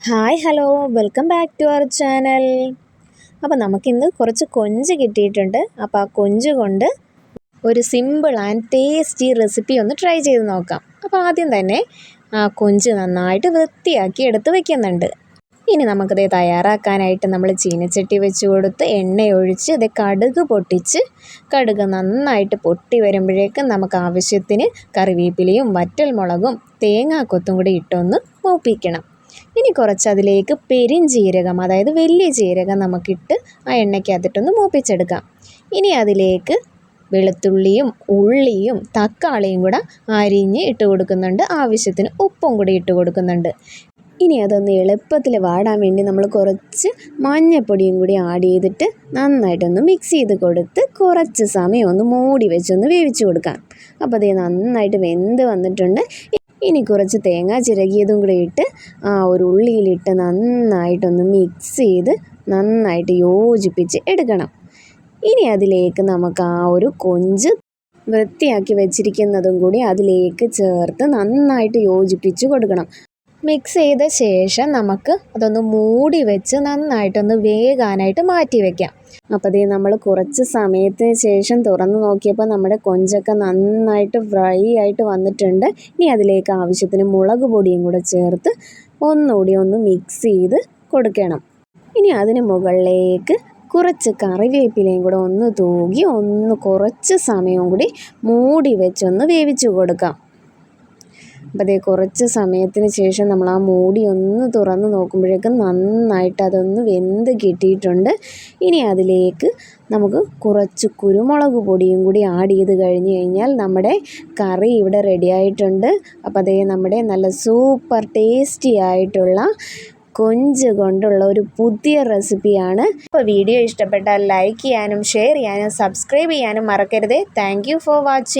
Hi hello. Welcome back to our channel. അപ്പോൾ നമുക്കിന്ന് കുറച്ച് കൊഞ്ച് കിട്ടിയിട്ടുണ്ട്. അപ്പോൾ ആ കൊഞ്ച് കൊണ്ട് ഒരു സിമ്പിൾ ആൻഡ് ടേസ്റ്റി റെസിപ്പി ഒന്ന് ട്രൈ ചെയ്ത് നോക്കാം. അപ്പോൾ ആദ്യം തന്നെ ആ കൊഞ്ച് നന്നായിട്ട് വൃത്തിയാക്കി എടുത്ത് വെക്കുന്നുണ്ട്. ഇനി നമുക്കത് തയ്യാറാക്കാനായിട്ട് നമ്മൾ ചീനച്ചട്ടി വെച്ച് കൊടുത്ത് എണ്ണ ഒഴിച്ച് ഇത് കടുക് പൊട്ടിച്ച് കടുക് നന്നായിട്ട് പൊട്ടി വരുമ്പോഴേക്കും നമുക്ക് ആവശ്യത്തിന് കറിവേപ്പിലയും വറ്റൽമുളകും തേങ്ങാക്കൊത്തും കൂടി ഇട്ടൊന്ന് മൂപ്പിക്കണം. ഇനി കുറച്ച് അതിലേക്ക് പെരിഞ്ജീരകം അതായത് വലിയ ജീരകം നമുക്കിട്ട് ആ എണ്ണയ്ക്കകത്തിട്ടൊന്ന് മൂപ്പിച്ചെടുക്കാം. ഇനി അതിലേക്ക് വെളുത്തുള്ളിയും ഉള്ളിയും തക്കാളിയും കൂടെ അരിഞ്ഞ് ഇട്ട് കൊടുക്കുന്നുണ്ട്. ആവശ്യത്തിന് ഉപ്പും കൂടി ഇട്ട് കൊടുക്കുന്നുണ്ട്. ഇനി അതൊന്ന് എളുപ്പത്തിൽ വാടാൻ വേണ്ടി നമ്മൾ കുറച്ച് മഞ്ഞൾപ്പൊടിയും കൂടി ആഡ് ചെയ്തിട്ട് നന്നായിട്ടൊന്ന് മിക്സ് ചെയ്ത് കൊടുത്ത് കുറച്ച് സമയം ഒന്ന് മൂടി വെച്ചൊന്ന് വേവിച്ച് കൊടുക്കാം. അപ്പോൾ അതേ നന്നായിട്ട് വെന്ത് വന്നിട്ടുണ്ട്. ഇനി കുറച്ച് തേങ്ങ ചിരകിയതും കൂടെ ഇട്ട് ആ ഒരു ഉള്ളിയിലിട്ട് നന്നായിട്ടൊന്ന് മിക്സ് ചെയ്ത് നന്നായിട്ട് യോജിപ്പിച്ച് എടുക്കണം. ഇനി അതിലേക്ക് നമുക്ക് ആ ഒരു കൊഞ്ച് വൃത്തിയാക്കി വെച്ചിരിക്കുന്നതും കൂടി അതിലേക്ക് ചേർത്ത് നന്നായിട്ട് യോജിപ്പിച്ച് കൊടുക്കണം. മിക്സ് ചെയ്ത ശേഷം നമുക്ക് അതൊന്ന് മൂടി വെച്ച് നന്നായിട്ടൊന്ന് വേകാനായിട്ട് മാറ്റി വെക്കാം. അപ്പോൾ ഇത് നമ്മൾ കുറച്ച് സമയത്തിന് ശേഷം തുറന്ന് നോക്കിയപ്പോൾ നമ്മുടെ കൊഞ്ചൊക്കെ നന്നായിട്ട് ഫ്രൈ ആയിട്ട് വന്നിട്ടുണ്ട്. ഇനി അതിലേക്ക് ആവശ്യത്തിന് മുളക് പൊടിയും കൂടെ ചേർത്ത് ഒന്നുകൂടി ഒന്ന് മിക്സ് ചെയ്ത് കൊടുക്കണം. ഇനി അതിന് മുകളിലേക്ക് കുറച്ച് കറിവേപ്പിലയും കൂടെ ഒന്ന് തൂകി ഒന്ന് കുറച്ച് സമയം കൂടി മൂടി വെച്ചൊന്ന് വേവിച്ചു കൊടുക്കാം. അപ്പോൾ അതേ കുറച്ച് സമയത്തിന് ശേഷം നമ്മൾ ആ മൂടി ഒന്ന് തുറന്ന് നോക്കുമ്പോഴേക്കും നന്നായിട്ട് അതൊന്ന് വെന്ത് കിട്ടിയിട്ടുണ്ട്. ഇനി അതിലേക്ക് നമുക്ക് കുറച്ച് കുരുമുളക് പൊടിയും കൂടി ആഡ് ചെയ്ത് കഴിഞ്ഞ് കഴിഞ്ഞാൽ നമ്മുടെ കറി ഇവിടെ റെഡി ആയിട്ടുണ്ട്. അപ്പോൾ അതേ നമ്മുടെ നല്ല സൂപ്പർ ടേസ്റ്റി ആയിട്ടുള്ള കൊഞ്ച് കൊണ്ടുള്ള ഒരു പുതിയ റെസിപ്പിയാണ് അപ്പോൾ വീഡിയോ ഇഷ്ടപ്പെട്ടാൽ ലൈക്ക് ചെയ്യാനും ഷെയർ ചെയ്യാനും സബ്സ്ക്രൈബ് ചെയ്യാനും മറക്കരുത്. Thank for watching